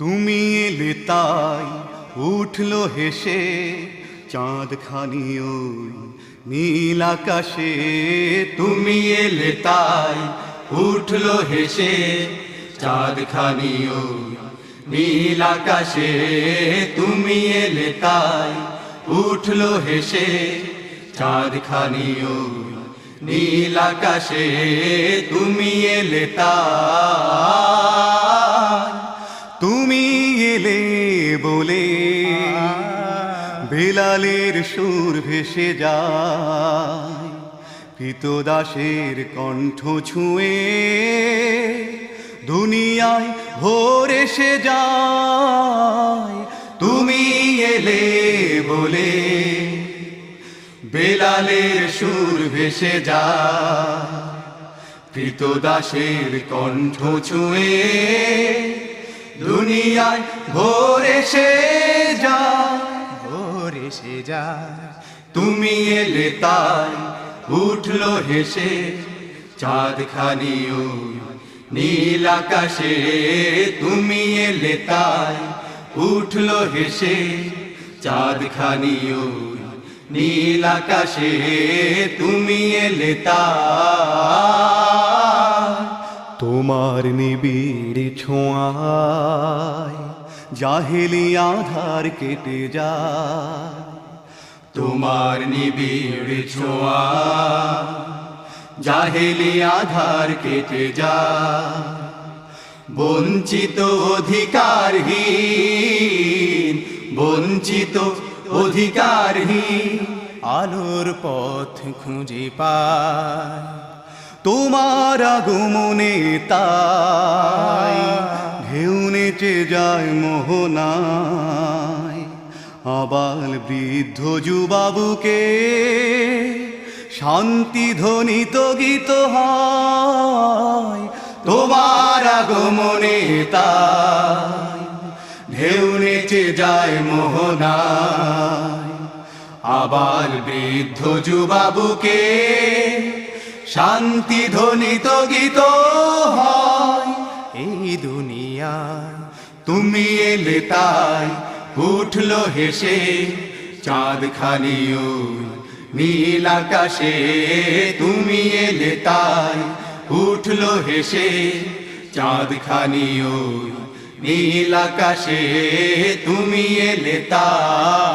তুমি এলে তাই উঠল হেসে চাঁদ খানি ওই নীল আকাশে। তুমি এলে তাই উঠল হেসে চাঁদ খানিও নীল আকাশে। তুমি এলে তাই উঠল হেসে চাঁদ খানিও নীল আকাশে। তুমি এলে তাই বলে বেলালের সুর ভেসে যায়, পিতদাসের কণ্ঠ ছুঁয়ে দুনিয়ায় ভোর এসে যায়। তুমি এলে বলে বেলালের সুর ভেসে যায় কৃতদাসের কণ্ঠ ছুঁয়ে দুনিয়ায় ভোর এসে যায় ভোর এসে যায় তুমি এলে তাই উঠল হেসে চাঁদ খানিও নীল আকাশে। তুমি এলে তাই উঠল হেসে চাঁদ খানিও নীল আকাশে। তুমি এলে তাই তোমার নিবিড় ছোঁয়ায় জাহেলি আধার কেটে যায়। তোমার নিবিড় ছোঁয়া জাহেলি আধার কেটে যা বঞ্চিত অধিকারহীন বঞ্চিত অধিকারহীন, আলোর পথ খুঁজে পায়। তোমার আগমনে তাই ঢেউ নেচে যায় মোহনায়। আবাল বৃদ্ধ যুবাবুকে শান্তি ধ্বনিত গীত হয়। তোমার আগমনে তাই ঢেউ নেচে যায় মোহনায়। আবার বৃদ্ধ যুবাবুকে শান্তি ধ্বনিত গীত হয়। এই দুনিয়ায় তুমি এলে তাই উঠল হেসে চাঁদ খানিও নীল আকাশে। তুমি এলে তাই উঠল হেসে চাঁদ খানিও নীল আকাশে। তুমি এলে তাই